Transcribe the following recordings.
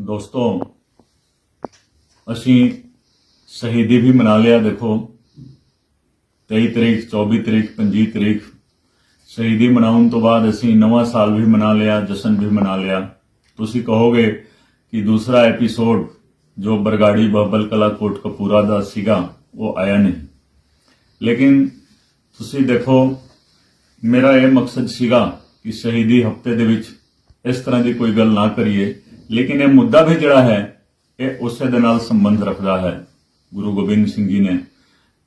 ਦੋਸਤੋ, ਅਸੀਂ ਸ਼ਹੀਦੀ ਵੀ ਮਨਾ ਲਿਆ, ਦੇਖੋ। 23 ਤਰੀਕ 24 ਤਰੀਕ 25 ਤਰੀਕ, ਸ਼ਹੀਦੀ ਮਨਾਉਣ ਤੋਂ ਬਾਅਦ ਅਸੀਂ ਨਵਾਂ ਸਾਲ ਵੀ ਮਨਾ ਲਿਆ, ਜਸ਼ਨ ਵੀ ਮਨਾ ਲਿਆ। ਤੁਸੀਂ ਕਹੋਗੇ ਕਿ ਦੂਸਰਾ ਐਪੀਸੋਡ ਜੋ ਬਰਗਾੜੀ ਬਹਬਲ ਕਲਾ ਕੋਟ ਕਪੂਰਾ ਦਾ ਸੀਗਾ, ਉਹ ਆਇਆ ਨਹੀਂ। ਲੇਕਿਨ ਤੁਸੀਂ ਦੇਖੋ, ਮੇਰਾ ਇਹ ਮਕਸਦ ਸੀਗਾ ਕਿ ਸ਼ਹੀਦੀ ਹਫ਼ਤੇ ਦੇ ਵਿੱਚ ਇਸ ਤਰ੍ਹਾਂ ਦੀ ਕੋਈ ਗੱਲ ਨਾ ਕਰੀਏ। ਲੇਕਿਨ ਇਹ ਮੁੱਦਾ ਵੀ ਜਿਹੜਾ ਹੈ, ਇਹ ਉਸੇ ਦੇ ਨਾਲ ਸੰਬੰਧ ਰੱਖਦਾ ਹੈ। ਗੁਰੂ ਗੋਬਿੰਦ ਸਿੰਘ ਜੀ ਨੇ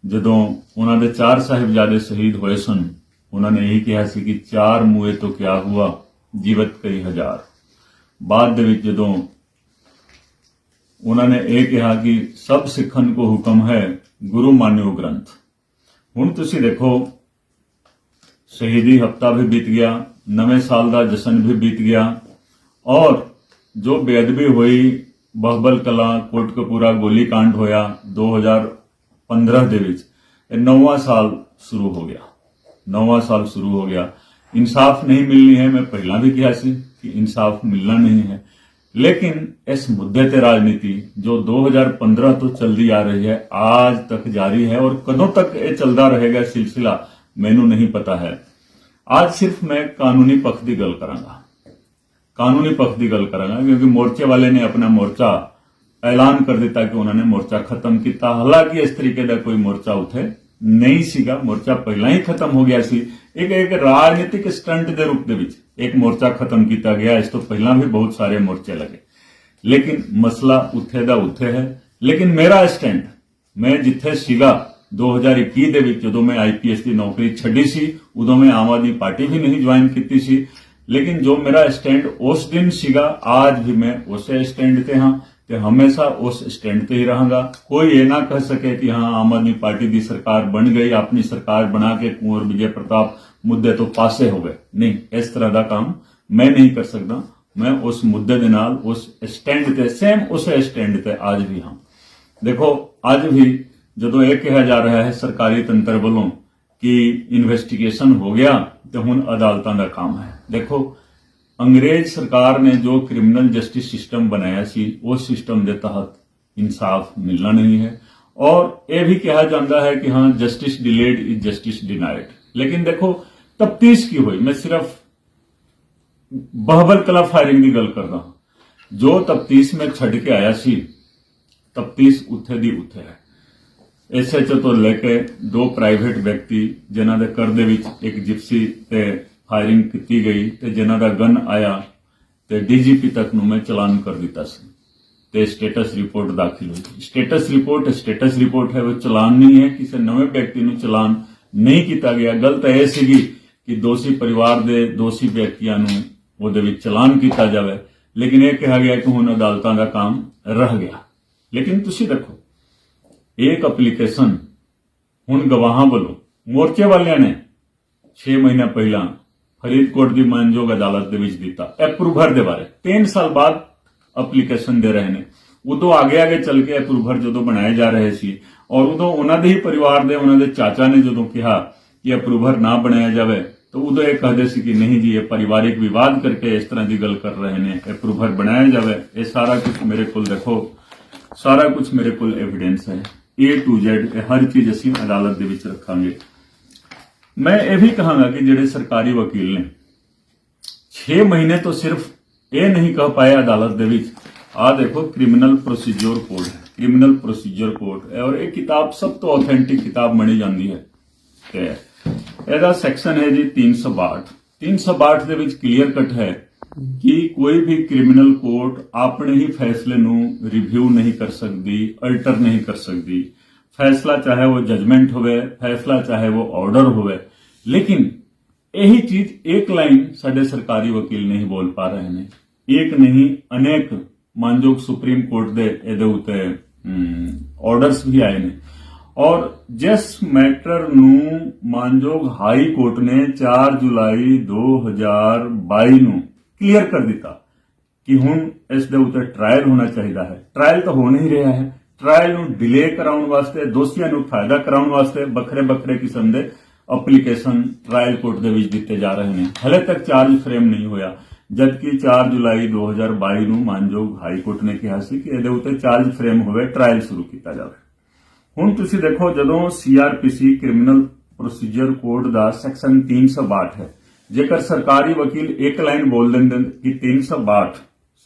ਜਦੋਂ ਉਹਨਾਂ ਦੇ ਚਾਰ ਸਾਹਿਬਜ਼ਾਦੇ ਸ਼ਹੀਦ ਹੋਏ ਸਨ, ਉਹਨਾਂ ਨੇ ਇਹ ਕਿਹਾ ਸੀ ਕਿ ਚਾਰ ਮੂਏ ਤੋਂ ਕਿਆ ਹੁਆ, ਜੀਵਤ ਕਈ ਹਜ਼ਾਰ। ਬਾਅਦ ਦੇ ਵਿੱਚ ਜਦੋਂ ਉਹਨਾਂ ਨੇ ਇਹ ਕਿਹਾ ਕਿ ਸਭ ਸਿੱਖਣ ਕੋ ਹੁਕਮ ਹੈ, ਗੁਰੂ ਮਾਨਿਓ ਗ੍ਰੰਥ। ਹੁਣ ਤੁਸੀਂ ਦੇਖੋ, ਸ਼ਹੀਦੀ ਹਫਤਾ ਵੀ ਬੀਤ ਗਿਆ, ਨਵੇਂ ਸਾਲ ਦਾ ਜਸ਼ਨ ਵੀ ਬੀਤ ਗਿਆ, ਔਰ ਜੋ ਬੇਅਦਬੀ ਹੋਈ ਬਹਬਲ ਕਲਾ ਕੋਟਕਪੂਰਾ ਗੋਲੀकांड ਹੋਇਆ 2015 ਦੇ ਵਿੱਚ ਇਹ ਨੌਵਾਂ ਸਾਲ ਸ਼ੁਰੂ ਹੋ ਗਿਆ ਨੌਵਾਂ ਸਾਲ ਸ਼ੁਰੂ ਹੋ ਗਿਆ ਇਨਸਾਫ ਨਹੀਂ ਮਿਲਣੀ ਹੈ ਮੈਂ ਪਹਿਲਾਂ ਵੀ ਕਿਹਾ ਸੀ ਕਿ ਇਨਸਾਫ ਮਿਲਣਾ ਨਹੀਂ ਹੈ ਲੇਕਿਨ ਇਸ ਮੁੱਦੇ ਤੇ ਰਾਜਨੀਤੀ ਜੋ 2015 ਤੋਂ ਚਲਦੀ ਆ ਰਹੀ ਹੈ ਆਜ ਤੱਕ ਜਾਰੀ ਹੈ ਔਰ ਕਦੋਂ ਤੱਕ ਇਹ ਚੱਲਦਾ ਰਹੇਗਾ ਸਿਲਸਿਲਾ ਮੈਨੂੰ ਨਹੀਂ ਪਤਾ ਹੈ ਅੱਜ ਸਿਰਫ ਮੈਂ ਕਾਨੂੰਨੀ ਪੱਖ ਦੀ ਗੱਲ ਕਰਾਂਗਾ ਕਾਨੂੰਨੀ ਪੱਖ ਦੀ ਗੱਲ ਕਰਾਂਗਾ ਕਿਉਂਕਿ ਮੋਰਚੇ ਵਾਲੇ ਨੇ ਆਪਣਾ ਮੋਰਚਾ ਐਲਾਨ ਕਰ ਦਿੱਤਾ ਕਿ ਉਹਨਾਂ ਨੇ ਮੋਰਚਾ ਖਤਮ ਕੀਤਾ ਹਾਲਾਂਕਿ ਇਸ ਤਰੀਕੇ ਦਾ ਕੋਈ ਮੋਰਚਾ ਉੱਥੇ ਨਹੀਂ ਸੀਗਾ ਮੋਰਚਾ ਪਹਿਲਾਂ ਹੀ ਖਤਮ ਹੋ ਗਿਆ ਸੀ ਇੱਕ ਇੱਕ ਰਾਜਨੀਤਿਕ ਸਟੰਟ ਦੇ ਰੂਪ ਦੇ ਵਿੱਚ ਇੱਕ ਮੋਰਚਾ ਖਤਮ ਕੀਤਾ ਗਿਆ ਇਸ ਤੋਂ ਪਹਿਲਾਂ ਵੀ ਬਹੁਤ ਸਾਰੇ ਮੋਰਚੇ ਲੱਗੇ ਲੇਕਿਨ ਮਸਲਾ ਉੱਥੇ ਦਾ ਉੱਥੇ ਹੈ ਲੇਕਿਨ ਮੇਰਾ ਸਟੈਂਡ ਮੈਂ ਜਿੱਥੇ ਸੀਗਾ 2021 ਦੇ ਵਿੱਚ ਜਦੋਂ ਮੈਂ ਆਈਪੀਐਸ ਦੀ ਨੌਕਰੀ ਛੱਡੀ ਸੀ ਉਦੋਂ ਮੈਂ ਆਮ ਆਦਮੀ ਪਾਰਟੀ ਵੀ ਨਹੀਂ ਜੁਆਇਨ ਕੀਤੀ ਸੀ ਲੇਕਿਨ ਜੋ ਮੇਰਾ ਸਟੈਂਡ ਉਸ ਦਿਨ ਸੀਗਾ ਅੱਜ ਵੀ ਮੈਂ ਉਸੇ ਸਟੈਂਡ ਤੇ ਹਾਂ ਤੇ ਹਮੇਸ਼ਾ ਉਸ ਸਟੈਂਡ ਤੇ ਹੀ ਰਹਾਂਗਾ। ਕੋਈ ਇਹ ਨਾ ਕਹਿ ਸਕੇ ਕਿ ਹਾਂ, ਆਮ ਆਦਮੀ ਪਾਰਟੀ ਦੀ ਸਰਕਾਰ ਬਣ ਗਈ, ਆਪਣੀ ਸਰਕਾਰ ਬਣਾ ਕੇ ਕੁੰਵਰ ਵਿਜੇ ਪ੍ਰਤਾਪ ਮੁੱਦੇ ਤੋਂ ਪਾਸੇ ਹੋ ਗਏ ਨਹੀਂ, ਇਸ ਤਰ੍ਹਾਂ ਦਾ ਕੰਮ ਮੈਂ ਨਹੀਂ ਕਰ ਸਕਦਾ। ਮੈਂ ਉਸ ਮੁੱਦੇ ਦੇ ਨਾਲ ਉਸ ਸਟੈਂਡ ਤੇ ਸੇਮ ਉਸੇ ਸਟੈਂਡ ਤੇ ਅੱਜ ਵੀ ਹਾਂ। ਦੇਖੋ, ਅੱਜ ਵੀ ਜਦੋਂ ਇਹ ਕਿਹਾ ਜਾ ਰਿਹਾ ਹੈ, ਸਰਕਾਰੀ ਤੰਤਰ ਵੱਲੋਂ ਕਿ ਇਨਵੈਸਟੀਗੇਸ਼ਨ ਹੋ ਗਿਆ ਤੇ ਹੁਣ ਅਦਾਲਤਾਂ ਦਾ ਕੰਮ ਹੈ ਦੇਖੋ ਅੰਗਰੇਜ਼ ਸਰਕਾਰ ਨੇ ਜੋ ਕ੍ਰਿਮੀਨਲ ਜਸਟਿਸ ਸਿਸਟਮ ਬਣਾਇਆ ਸੀ ਉਸ ਸਿਸਟਮ ਦੇ ਤਹਿਤ ਇਨਸਾਫ ਮਿਲਣਾ ਨਹੀਂ ਹੈ ਔਰ ਇਹ ਵੀ ਕਿਹਾ ਜਾਂਦਾ ਹੈ ਕਿ ਹਾਂ justice delayed is justice denied ਲੇਕਿਨ ਦੇਖੋ ਤਫਤੀਸ਼ ਕੀ ਹੋਈ ਮੈਂ ਸਿਰਫ ਬਹਬਲ ਕਲਾ ਫਾਇਰਿੰਗ ਦੀ ਗੱਲ ਕਰਦਾ ਹਾਂ ਜੋ ਤਫਤੀਸ਼ ਮੈਂ ਛੱਡ ਕੇ ਆਇਆ ਸੀ ਤਫਤੀਸ਼ ਉੱਥੇ ਦੀ ਉੱਥੇ ਹੈ ਐਸਐਚਓ ਤੋਂ ਲੈ ਕੇ ਦੋ ਪ੍ਰਾਈਵੇਟ ਵਿਅਕਤੀ ਜਿਨ੍ਹਾਂ ਦੇ ਘਰ ਦੇ ਵਿੱਚ ਇੱਕ ਜਿਪਸੀ ਤੇ ਫਾਇਰਿੰਗ ਕੀਤੀ ਗਈ ਤੇ ਜਿਨ੍ਹਾਂ ਦਾ ਗਨ ਆਇਆ ਤੇ ਡੀਜੀਪੀ ਤੱਕ ਨੂੰ ਮੈਂ ਚਲਾਨ ਕਰ ਦਿੱਤਾ ਸੀ ਤੇ ਸਟੇਟਸ ਰਿਪੋਰਟ ਦਾਖਲ ਹੋਈ। ਸਟੇਟਸ ਰਿਪੋਰਟ ਸਟੇਟਸ ਰਿਪੋਰਟ ਹੈ, ਉਹ ਚਲਾਨ ਨਹੀਂ ਹੈ, ਕਿਸੇ ਨਵੇਂ ਵਿਅਕਤੀ ਨੂੰ ਚਲਾਨ ਨਹੀਂ ਕੀਤਾ ਗਿਆ। ਗਲਤ ਇਹ ਸੀਗੀ ਕਿ ਦੋਸ਼ੀ ਪਰਿਵਾਰ ਦੇ ਦੋਸ਼ੀ ਵਿਅਕਤੀਆਂ ਨੂੰ ਉਹਦੇ ਵਿੱਚ ਚਲਾਨ ਕੀਤਾ ਜਾਵੇ, ਲੇਕਿਨ ਇਹ ਕਿਹਾ ਗਿਆ ਕਿ ਹੁਣ ਅਦਾਲਤਾਂ ਦਾ ਕੰਮ ਰਹਿ ਗਿਆ। ਲੇਕਿਨ ਤੁਸੀਂ ਦੇਖੋ ਇੱਕ ਐਪਲੀਕੇਸ਼ਨ ਹੁਣ ਗਵਾਹਾਂ ਵੱਲੋਂ ਮੋਰਚੇ ਵਾਲਿਆਂ ਨੇ 6 ਮਹੀਨਾ ਪਹਿਲਾਂ ਫਰੀਦਕੋਟ ਦੀ ਮਾਨਯੋਗ ਅਦਾਲਤ ਦੇ ਵਿੱਚ ਦਿੱਤਾ ਅਪਰੂਵਰ ਦੇ ਬਾਰੇ 3 ਸਾਲ ਬਾਅਦ ਐਪਲੀਕੇਸ਼ਨ ਦੇ ਰਹੇ ਨੇ ਉਦੋਂ ਆਗੇ ਆਗੇ ਚੱਲ ਕੇ ਅਪਰੂਵਰ ਜਦੋਂ ਬਣਾਏ ਜਾ ਰਹੇ ਸੀ ਔਰ ਉਦੋਂ ਉਹਨਾਂ ਦੇ ਹੀ ਪਰਿਵਾਰ ਦੇ ਉਹਨਾਂ ਦੇ ਚਾਚਾ ਨੇ ਜਦੋਂ ਕਿਹਾ ਕਿ ਅਪਰੂਵਰ ਨਾ ਬਣਾਇਆ ਜਾਵੇ ਤਾਂ ਉਦੋਂ ਇਹ ਕਹਦੇ ਸੀ ਕਿ ਨਹੀਂ ਜੀ ਇਹ ਪਰਿਵਾਰਿਕ ਵਿਵਾਦ ਕਰਕੇ ਇਸ ਤਰ੍ਹਾਂ ਦੀ ਗੱਲ ਕਰ ਰਹੇ ਨੇ ਅਪਰੂਵਰ ਬਣਾਇਆ ਜਾਵੇ ਇਹ ਸਾਰਾ ਕੁਝ ਮੇਰੇ ਕੋਲ ਦੇਖੋ ਸਾਰਾ ਕੁਝ ਮੇਰੇ ਕੋਲ ਐਵੀਡੈਂਸ ਹੈ A to Z, ਇਹ ਹਰ ਚੀਜ਼ ਅਸੀਂ ਅਦਾਲਤ ਦੇ ਵਿੱਚ ਰੱਖਾਂਗੇ। ਮੈਂ ਇਹ ਵੀ ਕਹਾਂਗਾ ਕਿ ਜਿਹੜੇ ਸਰਕਾਰੀ ਵਕੀਲ ਨੇ 6 ਮਹੀਨੇ ਤੋਂ ਸਿਰਫ ਇਹ ਨਹੀਂ ਕਹਿ ਪਾਏ ਅਦਾਲਤ ਦੇ ਵਿੱਚ, ਆਹ ਦੇਖੋ ਕ੍ਰਿਮੀਨਲ ਪ੍ਰੋਸੀਜਰ ਕੋਡ ਹੈ ਕ੍ਰਿਮੀਨਲ ਪ੍ਰੋਸੀਜਰ ਕੋਡ ਔਰ ਇਹ ਕਿਤਾਬ ਸਭ ਤੋਂ ਆਥੈਂਟਿਕ ਕਿਤਾਬ ਮੰਨੀ ਜਾਂਦੀ ਹੈ। ਤੇ ਇਹਦਾ ਸੈਕਸ਼ਨ ਹੈ ਜੀ 362 362 ਦੇ ਵਿੱਚ ਕਲੀਅਰ ਕੱਟ ਹੈ ਕਿ ਕੋਈ ਵੀ ਕ੍ਰਿਮੀਨਲ ਕੋਰਟ ਆਪਣੇ ਹੀ ਫੈਸਲੇ ਨੂੰ ਰਿਵਿਊ ਨਹੀਂ ਕਰ ਸਕਦੀ ਅਲਟਰ ਨਹੀਂ ਕਰ ਸਕਦੀ। ਫੈਸਲਾ ਚਾਹੇ ਉਹ ਜਜਮੈਂਟ ਹੋਵੇ, ਫੈਸਲਾ ਚਾਹੇ ਉਹ ਆਰਡਰ ਹੋਵੇ। ਲੇਕਿਨ ਇਹੀ ਚੀਜ਼ ਇੱਕ ਲਾਈਨ ਸਾਡੇ ਸਰਕਾਰੀ ਵਕੀਲ ਨਹੀਂ ਬੋਲ ਪਾ ਰਹੇ ਨੇ। ਇੱਕ ਨਹੀਂ, ਅਨੇਕ ਮਾਨਯੋਗ ਸੁਪਰੀਮ ਕੋਰਟ ਦੇ ਇਹਦੇ ਉੱਤੇ ਆਰਡਰਸ ਵੀ ਆਏ ਨੇ। ਔਰ ਜਿਸ ਮੈਟਰ ਨੂੰ ਮਾਨਯੋਗ ਹਾਈ ਕੋਰਟ ਨੇ 4 ਜੁਲਾਈ 2022 ਨੂੰ ਕਲੀਅਰ ਕਰ ਦਿੱਤਾ ਕਿ ਹੁਣ ਇਸ ਦੇ ਉੱਤੇ ਟ੍ਰਾਇਲ ਹੋਣਾ ਚਾਹੀਦਾ ਹੈ। ਟ੍ਰਾਇਲ ਤਾਂ ਹੋ ਨਹੀਂ ਰਿਹਾ ਹੈ। ਟ੍ਰਾਇਲ ਨੂੰ ਡਿਲੇ ਕਰਾਉਣ ਵਾਸਤੇ, ਦੋਸ਼ੀਆਂ ਨੂੰ ਫਾਇਦਾ ਕਰਾਉਣ ਵਾਸਤੇ ਵੱਖਰੇ ਵੱਖਰੇ ਕਿਸਮ ਦੇ ਐਪਲੀਕੇਸ਼ਨ ਟ੍ਰਾਇਲ ਕੋਰਟ ਦੇ ਵਿੱਚ ਦਿੱਤੇ ਜਾ ਰਹੇ ਨੇ। ਹਲੇ ਤੱਕ ਚਾਰਜ ਫਰੇਮ ਨਹੀਂ ਹੋਇਆ। ਜਦਕਿ 4 ਜੁਲਾਈ 2022 ਨੂੰ ਮਾਨਯੋਗ ਹਾਈ ਕੋਰਟ ਨੇ ਕਿਹਾ ਸੀ ਕਿ ਇਹਦੇ ਉੱਤੇ ਚਾਰਜ ਫਰੇਮ ਹੋਵੇ ਟ੍ਰਾਇਲ ਸ਼ੁਰੂ ਕੀਤਾ ਜਾਵੇ। ਹੁਣ ਤੁਸੀਂ ਦੇਖੋ, ਜਦੋਂ ਸੀਆਰਪੀਸੀ ਕ੍ਰਿਮੀਨਲ ਪ੍ਰੋਸੀਜਰ ਕੋਡ ਦਾ ਸੈਕਸ਼ਨ 362 ਹੈ, ਜੇਕਰ ਸਰਕਾਰੀ ਵਕੀਲ ਇੱਕ ਲਾਈਨ ਬੋਲ ਦਿੰਦੇ ਨੇ ਕਿ 362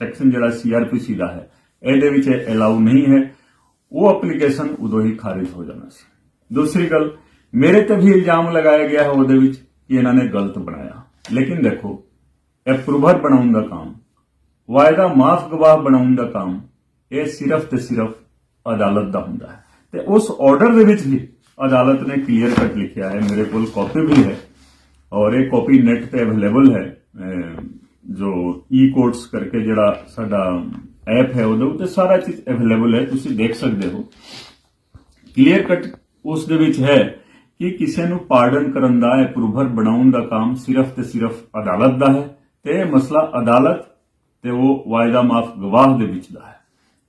ਸੈਕਸ਼ਨ ਜਿਹੜਾ ਸੀਆਰਪੀਸੀ ਦਾ ਹੈ, ਇਹਦੇ ਵਿੱਚ ਅਲਾਉ ਨਹੀਂ ਹੈ। ਉਹ ਐਪਲੀਕੇਸ਼ਨ ਉਦੋਂ ਹੀ ਖਾਰਿਜ ਹੋ ਜਾਣਾ ਸੀ। ਦੂਸਰੀ ਗੱਲ, ਮੇਰੇ ਤੇ ਵੀ ਇਲਜ਼ਾਮ ਲਗਾਇਆ ਗਿਆ ਹੈ ਉਹਦੇ ਵਿੱਚ ਕਿ ਇਹਨਾਂ ਨੇ ਗਲਤ ਬਣਾਇਆ। ਲੇਕਿਨ ਦੇਖੋ ਅਪਰੂਵਰ ਬਣਾਉਣ ਦਾ ਕੰਮ, ਵਾਅਦਾ ਮਾਫ ਗਵਾਹ ਬਣਾਉਣ ਦਾ ਕੰਮ, ਇਹ ਸਿਰਫ ਤੇ ਸਿਰਫ ਅਦਾਲਤ ਦਾ ਹੁੰਦਾ ਹੈ। ਤੇ ਉਸ ਆਰਡਰ ਦੇ ਵਿੱਚ ਵੀ ਅਦਾਲਤ ਨੇ ਕਲੀਅਰ ਕੱਟ ਲਿਖਿਆ ਹੈ, ਮੇਰੇ ਕੋਲ ਕਾਪੀ ਵੀ ਹੈ, ਔਰ ਇਹ ਕਾਪੀ ਨੈਟ ਤੇ ਅਵੇਲੇਬਲ ਹੈ ਜੋ ਈ ਕੋਰਟਸ ਕਰਕੇ ਜਿਹੜਾ ਸਾਡਾ ਐਪ ਹੈ ਉਹਦੇ ਉੱਤੇ ਸਾਰਾ ਚੀਜ਼ ਅਵੇਲੇਬਲ ਹੈ, ਤੁਸੀਂ ਦੇਖ ਸਕਦੇ ਹੋ। ਕਲੀਅਰ ਕੱਟ ਉਸ ਦੇ ਵਿੱਚ ਹੈ ਕਿ ਕਿਸੇ ਨੂੰ ਪਾਰਡਨ ਕਰਨ ਦਾ ਅਪਰੂਵਰ ਬਣਾਉਣ ਦਾ ਕੰਮ ਸਿਰਫ ਤੇ ਸਿਰਫ ਅਦਾਲਤ ਦਾ ਹੈ ਤੇ ਇਹ ਮਸਲਾ ਅਦਾਲਤ ਤੇ ਉਹ ਵਾਇਦਾ ਮਾਫ ਗਵਾਹ ਦੇ ਵਿੱਚ ਦਾ ਹੈ।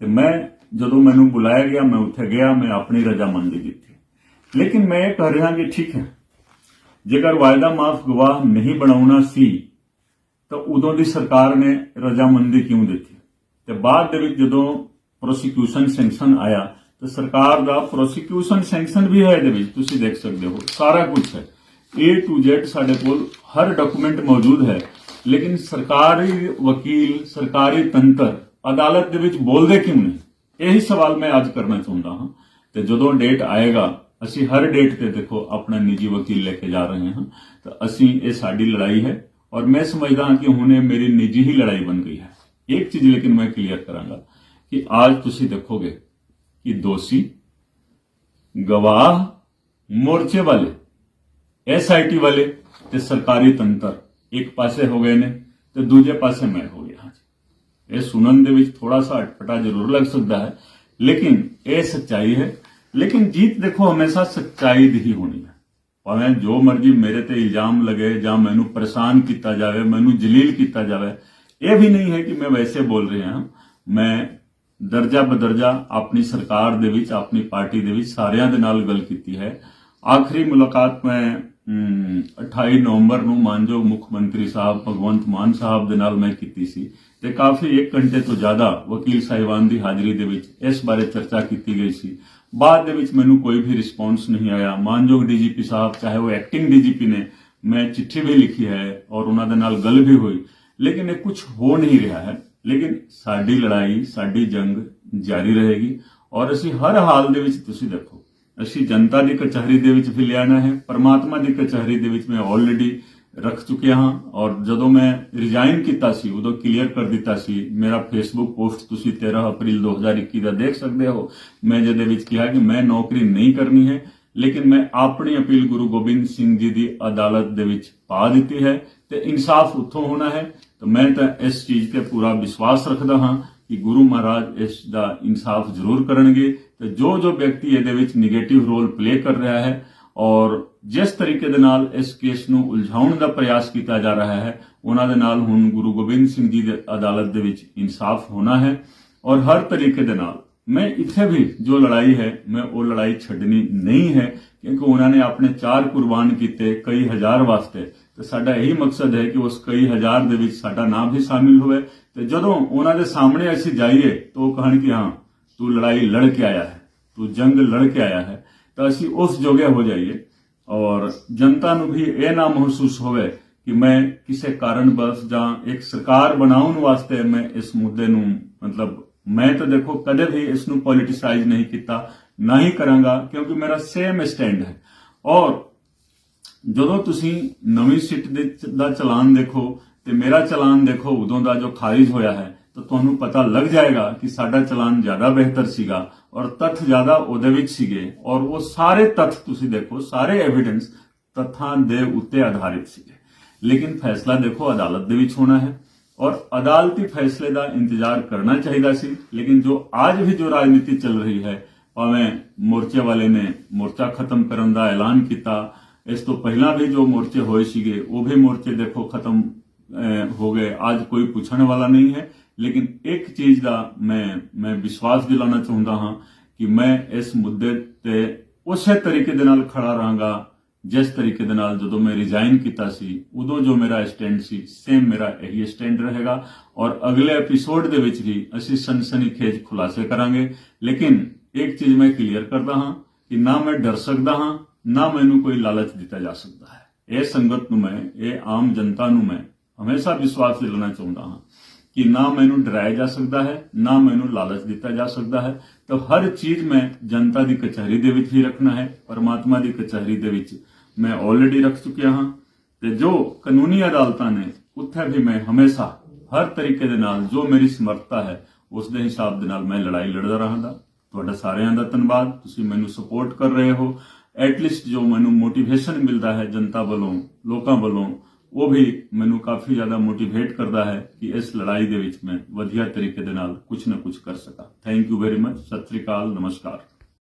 ਤੇ ਮੈਂ ਜਦੋਂ ਮੈਨੂੰ ਬੁਲਾਇਆ ਗਿਆ, ਮੈਂ ਉੱਥੇ ਗਿਆ, ਮੈਂ ਆਪਣੀ ਰਜ਼ਾਮੰਦੀ ਦਿੱਤੀ। ਲੇਕਿਨ ਮੈਂ ਇਹ ਕਹਿ ਰਿਹਾ ਕਿ ਠੀਕ ਹੈ, ਜੇਕਰ ਵਾਅਦਾ ਮਾਫ ਗਵਾਹ ਨਹੀਂ ਬਣਾਉਣਾ ਸੀ, ਤਾਂ ਉਦੋਂ ਦੀ ਸਰਕਾਰ ਨੇ ਰਜ਼ਾਮੰਦੀ ਕਿਉਂ ਦਿੱਤੀ? ਤੇ ਬਾਅਦ ਦੇ ਵਿੱਚ ਜਦੋਂ ਪ੍ਰੋਸੀਕਿਊਸ਼ਨ ਸੈਂਕਸ਼ਨ ਆਇਆ, ਤਾਂ ਸਰਕਾਰ ਦਾ ਪ੍ਰੋਸੀਕਿਊਸ਼ਨ ਸੈਂਕਸ਼ਨ ਵੀ ਹੈ ਇਹਦੇ ਵਿੱਚ, ਤੁਸੀਂ ਦੇਖ ਸਕਦੇ ਹੋ, ਸਾਰਾ ਕੁਝ ਹੈ। A to Z ਸਾਡੇ ਕੋਲ ਹਰ ਡਾਕੂਮੈਂਟ ਮੌਜੂਦ ਹੈ, ਲੇਕਿਨ ਸਰਕਾਰੀ ਵਕੀਲ, ਸਰਕਾਰੀ ਤੰਤਰ ਅਦਾਲਤ ਦੇ ਵਿੱਚ ਬੋਲਦੇ ਕਿਉਂ ਨਹੀਂ? ਇਹੀ ਸਵਾਲ ਮੈਂ ਅੱਜ ਕਰਨਾ ਚਾਹੁੰਦਾ ਹਾਂ, ਤੇ ਜਦੋਂ ਡੇਟ ਆਏਗਾ, ਅਸੀਂ ਹਰ ਡੇਟ ਤੇ ਦੇਖੋ ਆਪਣਾ ਨਿੱਜੀ ਵਕੀਲ ਲੈ ਕੇ ਜਾ ਰਹੇ ਹਾਂ, ਤਾਂ ਅਸੀਂ, ਇਹ ਸਾਡੀ ਲੜਾਈ ਹੈ, ਔਰ ਮੈਂ ਸਮਝਦਾ ਹਾਂ ਕਿ ਹੁਣ ਇਹ ਮੇਰੀ ਨਿੱਜੀ ਹੀ ਲੜਾਈ ਬਣ ਗਈ ਹੈ। ਇੱਕ ਚੀਜ਼ ਲੇਕਿਨ ਮੈਂ ਕਲੀਅਰ ਕਰਾਂਗਾ ਕਿ ਅੱਜ ਤੁਸੀਂ ਦੇਖੋਗੇ ਕਿ ਦੋਸ਼ੀ ਗਵਾਹ ਮੋਰਚੇ ਵਾਲੇ ਐਸਆਈਟੀ ਵਾਲੇ ਤੇ ਸਰਕਾਰੀ ਤੰਤਰ ਇੱਕ ਪਾਸੇ ਹੋ ਗਏ ਨੇ ਤੇ ਦੂਜੇ ਪਾਸੇ ਮੈਂ ਹੋ ਗਿਆ ਇਹ ਸੁਣਨ ਦੇ ਵਿੱਚ ਥੋੜਾ ਸਾ ਅਟਪਟਾ ਜ਼ਰੂਰ ਲੱਗ ਸਕਦਾ ਹੈ ਲੇਕਿਨ ਇਹ ਸੱਚਾਈ ਹੈ ਲੇਕਿਨ ਜੀਤ ਦੇਖੋ ਹਮੇਸ਼ਾ ਸੱਚਾਈ ਦੀ ਹੀ ਹੋਣੀ ਹੈ ਭਾਵੇਂ ਜੋ ਮਰਜ਼ੀ ਮੇਰੇ ਤੇ ਇਲਜ਼ਾਮ ਲਗੇ ਜਾਂ ਮੈਨੂੰ ਪਰੇਸ਼ਾਨ ਕੀਤਾ ਜਾਵੇ ਮੈਨੂੰ ਜਲੀਲ ਕੀਤਾ ਜਾਵੇ ਇਹ ਵੀ ਨਹੀਂ ਹੈ ਕਿ ਮੈਂ ਵੈਸੇ ਬੋਲ ਰਿਹਾ ਹਾਂ। ਮੈਂ ਦਰਜਾ ਬਦਰਜਾ ਆਪਣੀ ਸਰਕਾਰ ਦੇ ਵਿੱਚ ਆਪਣੀ ਪਾਰਟੀ ਦੇ ਵਿੱਚ ਸਾਰਿਆਂ ਦੇ ਨਾਲ ਗੱਲ ਕੀਤੀ ਹੈ। ਆਖਰੀ ਮੁਲਾਕਾਤ ਮੈਂ ਅਮ, 28 ਨਵੰਬਰ ਨੂੰ ਮਾਨਯੋਗ ਮੁੱਖ ਮੰਤਰੀ ਸਾਹਿਬ ਭਗਵੰਤ ਮਾਨ ਸਾਹਿਬ ਦੇ ਨਾਲ ਮੈਂ ਕੀਤੀ ਸੀ ਤੇ ਕਾਫੀ 1 ਘੰਟੇ ਤੋਂ ਜ਼ਿਆਦਾ ਵਕੀਲ ਸਾਹਿਬਾਨ ਦੀ ਹਾਜ਼ਰੀ ਦੇ ਵਿੱਚ ਇਸ ਬਾਰੇ ਚਰਚਾ ਕੀਤੀ ਗਈ ਸੀ। ਬਾਅਦ ਦੇ ਵਿੱਚ ਮੈਨੂੰ ਕੋਈ ਵੀ ਰਿਸਪੌਂਸ ਨਹੀਂ ਆਇਆ। ਮਾਨਯੋਗ ਡੀਜੀਪੀ ਸਾਹਿਬ ਚਾਹੇ ਉਹ ਐਕਟਿੰਗ ਡੀਜੀਪੀ ਨੇ ਮੈਂ ਚਿੱਠੀ ਵੀ ਲਿਖੀ ਹੈ ਔਰ ਉਹਨਾਂ ਦੇ ਨਾਲ ਗੱਲ ਵੀ ਹੋਈ। ਲੇਕਿਨ ਇਹ ਕੁਝ ਹੋ ਨਹੀਂ ਰਿਹਾ ਹੈ। ਲੇਕਿਨ ਸਾਡੀ ਲੜਾਈ, ਸਾਡੀ ਜੰਗ ਜਾਰੀ ਰਹੇਗੀ ਔਰ ਅਸੀਂ ਹਰ ਹਾਲ ਦੇ ਵਿੱਚ ਤੁਸੀਂ ਦੇਖੋ, ਅਸੀਂ ਜਨਤਾ ਦੀ ਕਚਹਿਰੀ ਦੇ ਵਿੱਚ ਵੀ ਲਿਆਣਾ ਹੈ, ਪਰਮਾਤਮਾ ਦੀ ਕਚਹਿਰੀ ਦੇ ਵਿੱਚ ਮੈਂ ਆਲਰੇਡੀ ਰੱਖ ਚੁੱਕਿਆ ਹਾਂ ਔਰ ਜਦੋਂ ਮੈਂ ਰਿਜ਼ਾਈਨ ਕੀਤਾ ਸੀ, ਉਦੋਂ ਕਲੀਅਰ ਕਰ ਦਿੱਤਾ ਸੀ, ਮੇਰਾ ਫੇਸਬੁੱਕ ਪੋਸਟ ਤੁਸੀਂ 13 ਅਪ੍ਰੈਲ 2021 ਦਾ ਦੇਖ ਸਕਦੇ ਹੋ। ਮੈਂ ਜਿਹਦੇ ਵਿੱਚ ਕਿਹਾ ਕਿ ਮੈਂ ਨੌਕਰੀ ਨਹੀਂ ਕਰਨੀ ਹੈ, ਲੇਕਿਨ ਮੈਂ ਆਪਣੀ ਅਪੀਲ ਗੁਰੂ ਗੋਬਿੰਦ ਸਿੰਘ ਜੀ ਦੀ ਅਦਾਲਤ ਦੇ ਵਿੱਚ ਪਾ ਦਿੱਤੀ ਹੈ ਤੇ ਇਨਸਾਫ ਉੱਥੋਂ ਹੋਣਾ ਹੈ। ਤਾਂ ਮੈਂ ਤਾਂ ਇਸ ਚੀਜ਼ ਤੇ ਪੂਰਾ ਵਿਸ਼ਵਾਸ ਰੱਖਦਾ ਹਾਂ ਕਿ ਗੁਰੂ ਮਹਾਰਾਜ ਇਸ ਦਾ ਇਨਸਾਫ ਜ਼ਰੂਰ ਕਰਨਗੇ ਤੇ ਜੋ ਜੋ ਵਿਅਕਤੀ ਇਹਦੇ ਵਿੱਚ 네ਗੇਟਿਵ ਰੋਲ ਪਲੇ ਕਰ ਰਿਹਾ ਹੈ ਔਰ ਜਿਸ ਤਰੀਕੇ ਦੇ ਨਾਲ ਇਸ ਕੇਸ ਨੂੰ ਉਲਝਾਉਣ ਦਾ ਪ੍ਰਯਾਸ ਕੀਤਾ ਜਾ ਰਿਹਾ ਹੈ, ਉਹਨਾਂ ਦੇ ਨਾਲ ਹੁਣ ਗੁਰੂ ਗੋਬਿੰਦ ਸਿੰਘ ਜੀ ਦੇ ਅਦਾਲਤ ਦੇ ਵਿੱਚ ਇਨਸਾਫ ਹੋਣਾ ਹੈ ਔਰ ਹਰ ਤਰੀਕੇ ਦੇ ਨਾਲ ਮੈਂ ਇੱਥੇ ਵੀ ਜੋ ਲੜਾਈ ਹੈ, ਮੈਂ ਉਹ ਲੜਾਈ ਛੱਡਣੀ ਨਹੀਂ ਹੈ ਕਿਉਂਕਿ ਉਹਨਾਂ ਨੇ ਆਪਣੇ ਚਾਰ ਕੁਰਬਾਨ ਕੀਤੇ ਕਈ ਹਜ਼ਾਰ ਵਾਸਤੇ ਤੇ ਸਾਡਾ ਇਹੀ ਮਕਸਦ ਹੈ ਕਿ ਉਸ ਕਈ ਹਜ਼ਾਰ ਦੇ ਵਿੱਚ ਸਾਡਾ ਨਾਮ ਵੀ ਸ਼ਾਮਿਲ ਹੋਵੇ ਤੇ ਜਦੋਂ ਉਹਨਾਂ ਦੇ ਸਾਹਮਣੇ ਅਸੀਂ ਜਾਈਏ ਤਾਂ ਉਹ ਕਹਿਣ ਕਿ ਹਾਂ, ਤੂੰ ਲੜਾਈ ਲੜ ਕੇ ਆਇਆ ਹੈ, ਤੂੰ ਜੰਗ ਲੜ ਕੇ ਆਇਆ ਹੈ, ਤਾਂ ਅਸੀਂ ਉਸ ਜੋਗੇ ਹੋ ਜਾਈਏ ਔਰ ਜਨਤਾ ਨੂੰ ਵੀ ਇਹ ਨਾ ਮਹਿਸੂਸ ਹੋਵੇ ਕਿ ਮੈਂ ਕਿਸੇ ਕਾਰਨ ਬਸ ਜਾਂ ਇੱਕ ਸਰਕਾਰ ਬਣਾਉਣ ਵਾਸਤੇ ਮੈਂ ਇਸ ਮੁੱਦੇ ਨੂੰ, ਮਤਲਬ ਮੈਂ ਤਾਂ ਦੇਖੋ ਕਦੇ ਵੀ ਇਸ ਨੂੰ ਪੋਲਿਟਿਸਾਈਜ਼ ਨਹੀਂ ਕੀਤਾ, ਨਾ ਹੀ ਕਰਾਂਗਾ ਕਿਉਂਕਿ ਮੇਰਾ ਸੇਮ ਸਟੈਂਡ ਹੈ। ਔਰ ਜਦੋਂ ਤੁਸੀਂ ਨਵੀਂ ਸਿੱਟ ਦੇ ਦਾ ਚਲਾਨ ਦੇਖੋ ਤੇ ਮੇਰਾ ਚਲਾਨ ਦੇਖੋ ਉਦੋਂ ਦਾ ਜੋ ਖਾਰਿਜ ਹੋਇਆ ਹੈ, ਤਾਂ ਤੁਹਾਨੂੰ ਪਤਾ ਲੱਗ ਜਾਏਗਾ ਕਿ ਸਾਡਾ ਚਲਾਨ ਜ਼ਿਆਦਾ ਬਿਹਤਰ ਸੀਗਾ ਔਰ ਤੱਥ ਜ਼ਿਆਦਾ ਉਹਦੇ ਵਿੱਚ ਸੀਗੇ ਔਰ ਉਹ ਸਾਰੇ ਤੱਥ ਤੁਸੀਂ ਦੇਖੋ, ਸਾਰੇ ਐਵੀਡੈਂਸ ਤੱਥਾਂ ਦੇ ਉੱਤੇ ਆਧਾਰਿਤ ਸੀਗੇ। ਲੇਕਿਨ ਫੈਸਲਾ ਦੇਖੋ, ਅਦਾਲਤ ਦੇ ਵਿੱਚ ਹੋਣਾ ਹੈ ਔਰ ਅਦਾਲਤੀ ਫੈਸਲੇ ਦਾ ਇੰਤਜ਼ਾਰ ਕਰਨਾ ਚਾਹੀਦਾ ਸੀ, ਲੇਕਿਨ ਜੋ ਅੱਜ ਵੀ ਜੋ ਰਾਜਨੀਤੀ ਚੱਲ ਰਹੀ ਹੈ, ਭਾਵੇਂ ਮੋਰਚੇ ਵਾਲੇ ਨੇ ਮੋਰਚਾ ਖਤਮ ਕਰਨ ਦਾ ਐਲਾਨ ਕੀਤਾ ਇਸ ਤੋਂ ਪਹਿਲਾਂ ਵੀ ਜੋ ਮੋਰਚੇ ਹੋਏ ਸੀਗੇ, ਉਹ ਵੀ ਮੋਰਚੇ ਦੇਖੋ ਖਤਮ ਹੋ ਗਏ। ਅੱਜ ਕੋਈ ਪੁੱਛਣ ਵਾਲਾ ਨਹੀਂ ਹੈ। ਲੇਕਿਨ ਇੱਕ ਚੀਜ਼ ਦਾ ਮੈਂ ਮੈਂ ਵਿਸ਼ਵਾਸ ਦਿਲਾਉਣਾ ਚਾਹੁੰਦਾ ਹਾਂ ਕਿ ਮੈਂ ਇਸ ਮੁੱਦੇ ਤੇ ਉਸੇ ਤਰੀਕੇ ਦੇ ਨਾਲ ਖੜਾ ਰਹਾਂਗਾ, ਜਿਸ ਤਰੀਕੇ ਦੇ ਨਾਲ ਜਦੋਂ ਮੈਂ ਰਿਜ਼ਾਈਨ ਕੀਤਾ ਸੀ, ਉਦੋਂ ਜੋ ਮੇਰਾ ਸਟੈਂਡ ਸੀ ਸੇਮ ਮੇਰਾ ਇਹੀ ਸਟੈਂਡ ਰਹੇਗਾ। ਔਰ ਅਗਲੇ ਐਪੀਸੋਡ ਦੇ ਵਿੱਚ ਵੀ ਅਸੀਂ ਸਨਸਨੀਖੇਜ ਖੁਲਾਸੇ ਕਰਾਂਗੇ। ਲੇਕਿਨ ਇੱਕ ਚੀਜ਼ ਮੈਂ ਕਲੀਅਰ ਕਰਦਾ ਹਾਂ ਕਿ ਨਾ ਮੈਂ ਡਰ ਸਕਦਾ ਹਾਂ ਨਾ ਮੈਨੂੰ ਕੋਈ ਲਾਲਚ ਦਿੱਤਾ ਜਾ ਸਕਦਾ ਹੈ। ਇਹ ਸੰਗਤ ਨੂੰ ਮੈਂ, ਇਹ ਆਮ ਜਨਤਾ ਨੂੰ ਮੈਂ ਹਮੇਸ਼ਾ ਵਿਸ਼ਵਾਸ ਦਿਲਾਉਣਾ ਚਾਹੁੰਦਾ ਹਾਂ ਕਿ ਨਾ ਮੈਨੂੰ ਡਰਾਇਆ ਜਾ ਸਕਦਾ ਹੈ, ਨਾ ਮੈਨੂੰ ਲਾਲਚ ਦਿੱਤਾ ਜਾ ਸਕਦਾ ਹੈ। ਤਾਂ ਹਰ ਚੀਜ਼ ਮੈਂ ਜਨਤਾ ਦੀ ਕਚਹਿਰੀ ਦੇ ਵਿੱਚ ਹੀ ਰੱਖਣਾ ਹੈ, ਪਰਮਾਤਮਾ ਦੀ ਕਚਹਿਰੀ ਦੇ ਵਿੱਚ ਮੈਂ ਆਲਰੇਡੀ ਰੱਖ ਚੁੱਕਿਆ ਹਾਂ ਤੇ ਜੋ ਕਾਨੂੰਨੀ ਅਦਾਲਤਾਂ ਨੇ, ਉੱਥੇ ਵੀ ਮੈਂ ਹਮੇਸ਼ਾ ਹਰ ਤਰੀਕੇ ਦੇ ਨਾਲ ਜੋ ਮੇਰੀ ਸਮਰੱਥਾ ਹੈ, ਉਸ ਦੇ ਹਿਸਾਬ ਦੇ ਨਾਲ ਮੈਂ ਲੜਾਈ ਲੜਦਾ ਰਹਾਂਗਾ। ਤੁਹਾਡਾ ਸਾਰਿਆਂ ਦਾ ਧੰਨਵਾਦ। ਤੁਸੀਂ ਮੈਨੂੰ ਸਪੋਰਟ ਕਰ ਰਹੇ ਹੋ। ਐਟਲੀਸਟ ਜੋ ਮੈਨੂੰ ਮੋਟੀਵੇਸ਼ਨ ਮਿਲਦਾ ਹੈ ਜਨਤਾ ਵੱਲੋਂ, ਲੋਕਾਂ ਵੱਲੋਂ, ਉਹ ਵੀ ਮੈਨੂੰ ਕਾਫੀ ਜ਼ਿਆਦਾ ਮੋਟੀਵੇਟ ਕਰਦਾ ਹੈ ਕਿ ਇਸ ਲੜਾਈ ਦੇ ਵਿੱਚ ਮੈਂ ਵਧੀਆ ਤਰੀਕੇ ਦੇ ਨਾਲ ਕੁਝ ਨਾ ਕੁਝ ਕਰ ਸਕਾਂ। Thank you very much Sat Sri ਅਕਾਲ, ਨਮਸਕਾਰ।